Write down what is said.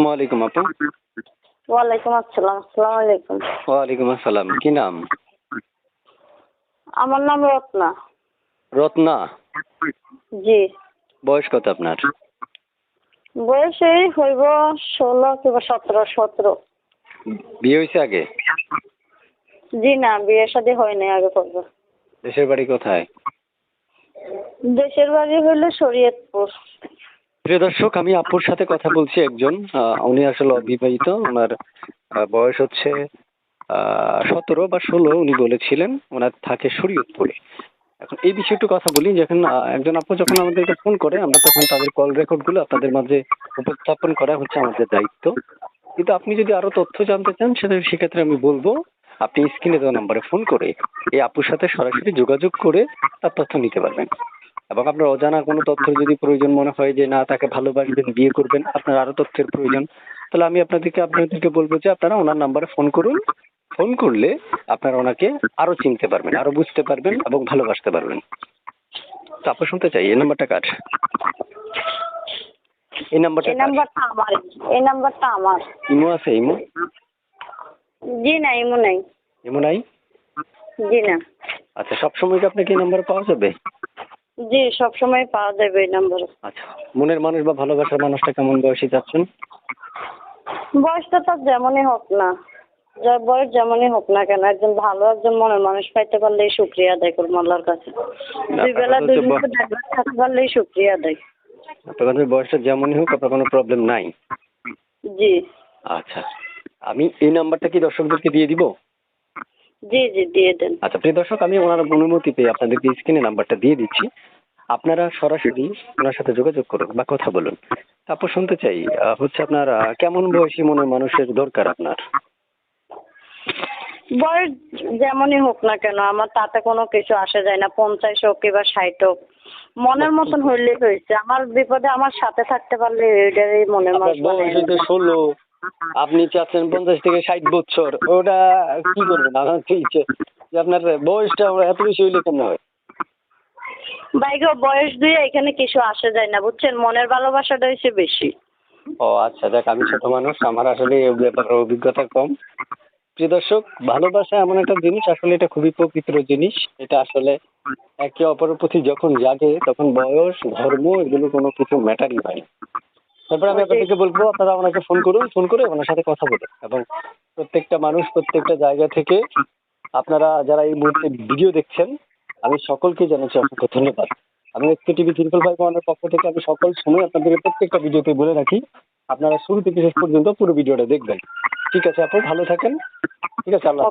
আসসালামাইকুম আপু। ওয়ালাইকুম আসসালাম আসসালামু আলাইকুম ওয়ালাইকুম আসসালাম কি নাম? আমার নাম রত্না। রত্না? জি। বয়স কত আপনার? বয়স এই হইব ষোলো কিংবা সতেরো সতেরো। বিয়ে হয়েছে আগে? জি না বিয়ে শাদী হয়নি আগে করব দেশের বাড়ি কোথায়? দেশের বাড়ি হইলে শরীয়তপুর। প্রিয় দর্শক, আমি আপুর সাথে কথা বলছি একজন উনি আসলে অবিবাহিত, ওনার বয়স হচ্ছে সতেরো বা ষোলো উনি বলেছিলেন, ওনার থাকে শরীয়তপুরে। এখন এই বিষয়ে একটু কথা বলি, যখন একজন আপু যখন আমাদেরকে ফোন করে, আমরা তখন তাদের কল রেকর্ডগুলো আপনাদের মাঝে উপস্থাপন করা হচ্ছে আমাদের দায়িত্ব। কিন্তু আপনি যদি আরও তথ্য জানতে চান, সেটা সেক্ষেত্রে আমি বলব, আপনি স্ক্রিনে দেওয়া নাম্বারে ফোন করে, এই আপুর সাথে সরাসরি যোগাযোগ করে তার তথ্য নিতে পারবেন। এবং আপনার অজানা কোনো তথ্য যদি প্রয়োজন মনে হয় যে না তাকে ভালোবাসবেন বিয়ে করবেন আপনার আরও তথ্যের প্রয়োজন তাহলে আমি আপনাদেরকে আপনাদেরকে বলব যে আপনারা ওনার নাম্বারে ফোন করুন। ফোন করলে আপনারা ওনাকে আরও চিনতে পারবেন আরও বুঝতে পারবেন এবং ভালোবাসতে পারবেন। তো আপু শুনতে চাই এই নাম্বারটা কার? এই নাম্বারটা এই নাম্বারটা আমার এই নাম্বারটা আমার। ইমো আছে ইমো? জি না এমন নাই। ইমো নাই? জি না। আচ্ছা সবসময় কি আপনাকে এই নাম্বার পাওয়া যাবে? জি সবসময় পাওয়া যাবে এই নাম্বারে। আচ্ছা মনের মানুষ বা ভালোবাসার মানুষটা কেমন বয়সী চাচ্ছেন? বয়সটা তার যেমনই হোক না। যার বয়স যেমনই হোক না কেন একজন ভালো একজন মনের মানুষ পাইতে পারলেই শুক্রিয়া আদায় করব আল্লাহর কাছে। দুই বেলা দুই মুঠো থাকতে পারলেই শুক্রিয়া আদায়। আপনাদের বয়সটা যেমনই হোক আপনার কোনো প্রবলেম নাই? জি। আচ্ছা আমি এই নাম্বারটা কি দর্শকদেরকে দিয়ে দিব? জি জি দিয়ে দেন। আচ্ছা প্রিয় দর্শক আমি ওনার অনুমতি পেয়ে আপনাদেরকে স্ক্রিনে নাম্বারটা দিয়ে দিচ্ছি। আপনারা সরাসরি ওনার সাথে যোগাযোগ করুন বা কথা বলুন। তারপর শুনতে চাই হচ্ছে আপনার কেমন বয়সী মনের মানুষের দরকার আপনার? বয়স যেমনই হোক না কেন আমার তাতে কোনো কিছু আসে যায় না পঞ্চাশ হোক কিংবা ষাট হোক। মনের মতন হইলেই হয়েছে। আমার বিপদে আমার সাথে থাকতে পারলে এটারই মনের আপনার মানুষ মানে ষোলো আপনি চাচ্ছেন পঞ্চাশ থেকে ষাট বছর ওটা কি করবেন? আমার তো ইচ্ছে। যে আপনার বয়সটা এত বেশি হইলে কেন হয়? বাইকে বয়স দিয়ে এখানে কিছু আসে যায় না বুঝছেন? মনের ভালোবাসাটা বেশি। ও আচ্ছা দেখ আমি ছোট মানুষ আমার আসলে এই ব্যাপারে অভিজ্ঞতা কম। প্রিয় দর্শক ভালোবাসা এমন একটা জিনিস আসলে এটা খুবই পবিত্র জিনিস। এটা আসলে একে অপরের প্রতি যখন জাগে তখন বয়স ধর্ম এগুলো কোনো কিছু ম্যাটারই হয় না। তারপরে আমি আপনাদেরকে বলব আপনারা ওনাকে ফোন করুন ফোন করে ওনার সাথে কথা বলুন। এবং প্রত্যেকটা মানুষ প্রত্যেকটা জায়গা থেকে আপনারা যারা এই মুহূর্তে ভিডিও দেখছেন আমি সকলকে জানাচ্ছি অসংখ্য ধন্যবাদ। আমি এসকে টিভি ত্রিপল ফাইভ ওয়ানের পক্ষ থেকে আমি সকল সময় আপনাদেরকে প্রত্যেকটা ভিডিওতে বলে রাখি আপনারা শুরু থেকে শেষ পর্যন্ত পুরো ভিডিওটা দেখবেন। ঠিক আছে আপু ভালো থাকেন। ঠিক আছে আল্লাহ